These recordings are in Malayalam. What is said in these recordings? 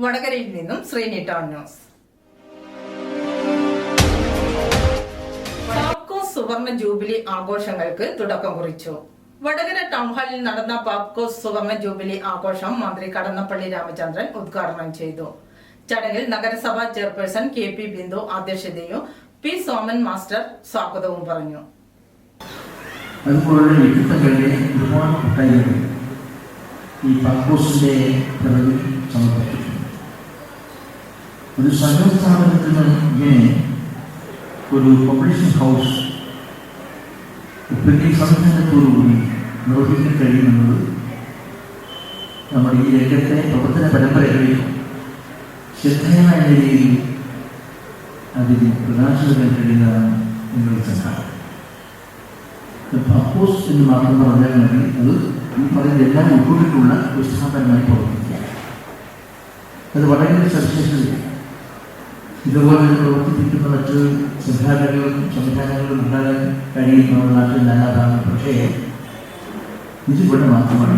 വടകരയിൽ നിന്നും ശ്രീനി ടൗൺ ന്യൂസ്. പാപ്കോ സുവർണ ജൂബിലി ആഘോഷങ്ങൾക്ക് തുടക്കം കുറിച്ചു. വടകര ടൗൺ ഹാളിൽ നടന്ന പാപ്കോ സുവർണ ജൂബിലി ആഘോഷം മന്ത്രി കടന്നപ്പള്ളി രാമചന്ദ്രൻ ഉദ്ഘാടനം ചെയ്തു. ചടങ്ങിൽ നഗരസഭാ ചെയർപേഴ്സൺ കെ പി ബിന്ദു അധ്യക്ഷതയും പി സോമൻ മാസ്റ്റർ സ്വാഗതവും പറഞ്ഞു. ഈ പക്കൂസിന്റെ പ്രകൃതി സമർപ്പിച്ചിട്ടുണ്ട് ഒരു സർക്കാർ സ്ഥാപനത്തിൽ ഇങ്ങനെ ഒരു പബ്ലിഷിംഗ് ഹൗസ് വലിയ സംവിധാനത്തോടുകൂടി നിർവഹിക്കാൻ കഴിയുമെന്നത് നമ്മുടെ ഈ രംഗത്തെ പ്രവർത്തന പരമ്പരകളിൽ ശ്രദ്ധേയമായ രീതിയിൽ അതിന് പ്രകാശിക്കാൻ കഴിയുന്നതാണ് നിങ്ങളുടെ സംഘാടനം പപ്പോസ് എന്ന് മാത്രം പറഞ്ഞാൽ മതി. അത് ഈ പറയുന്ന എല്ലാം ഉൾക്കൊണ്ടിട്ടുള്ള ഒരു സ്ഥാപനമായി പ്രവർത്തിക്കുക അത് വളരെ ഒരു സവിശേഷതയാണ്. ഇതുപോലെ പ്രവർത്തിപ്പിക്കുന്ന മറ്റ് സംഘാടനങ്ങളും സംവിധാനങ്ങളും ഉണ്ടാകാൻ കഴിയും നമ്മുടെ നാട്ടിൽ നല്ലതാണ് പക്ഷേ ഇതിവിടെ മാത്രമാണ്.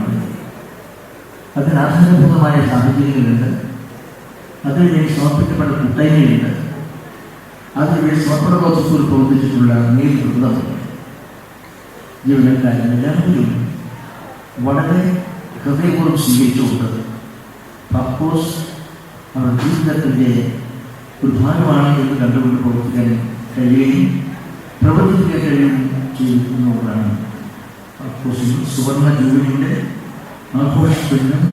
അതിന് ആധാരഭൂതമായ സാഹചര്യങ്ങളുണ്ട്. അതിനുവേണ്ടി സമർപ്പിക്കപ്പെട്ട കൂട്ടായ്മയുണ്ട് അതിനുവേണ്ടി സമർപ്പണ ബോധത്തോട് പ്രവർത്തിച്ചിട്ടുള്ള നേതൃത്വം ജീവനക്കാരൻ എല്ലാവരും വളരെ ഹൃദയപൂർവം സ്വീകരിച്ചുകൊണ്ട് പപ്പോസ് അവരുടെ ജീവിതത്തിന്റെ ഒരു ഭാഗമാണ് എന്ന് കണ്ടുകൊണ്ട് പ്രവർത്തിക്കാൻ കഴിയുകയും പ്രവർത്തിക്കാൻ കഴിയുകയും ചെയ്യുന്നവരാണ് പപ്പോസിൽ സുവർണ ജൂബിലിയുടെ ആഘോഷത്തിന്